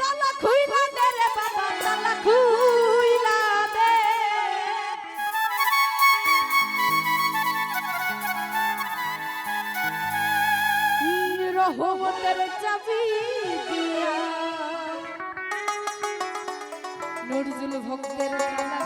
তালা খুইলা দে রে বাবা তালা খুইলা দে। রহমতের চাবি দিয়া নজরুল ভক্তের খেলা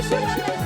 Yaşanan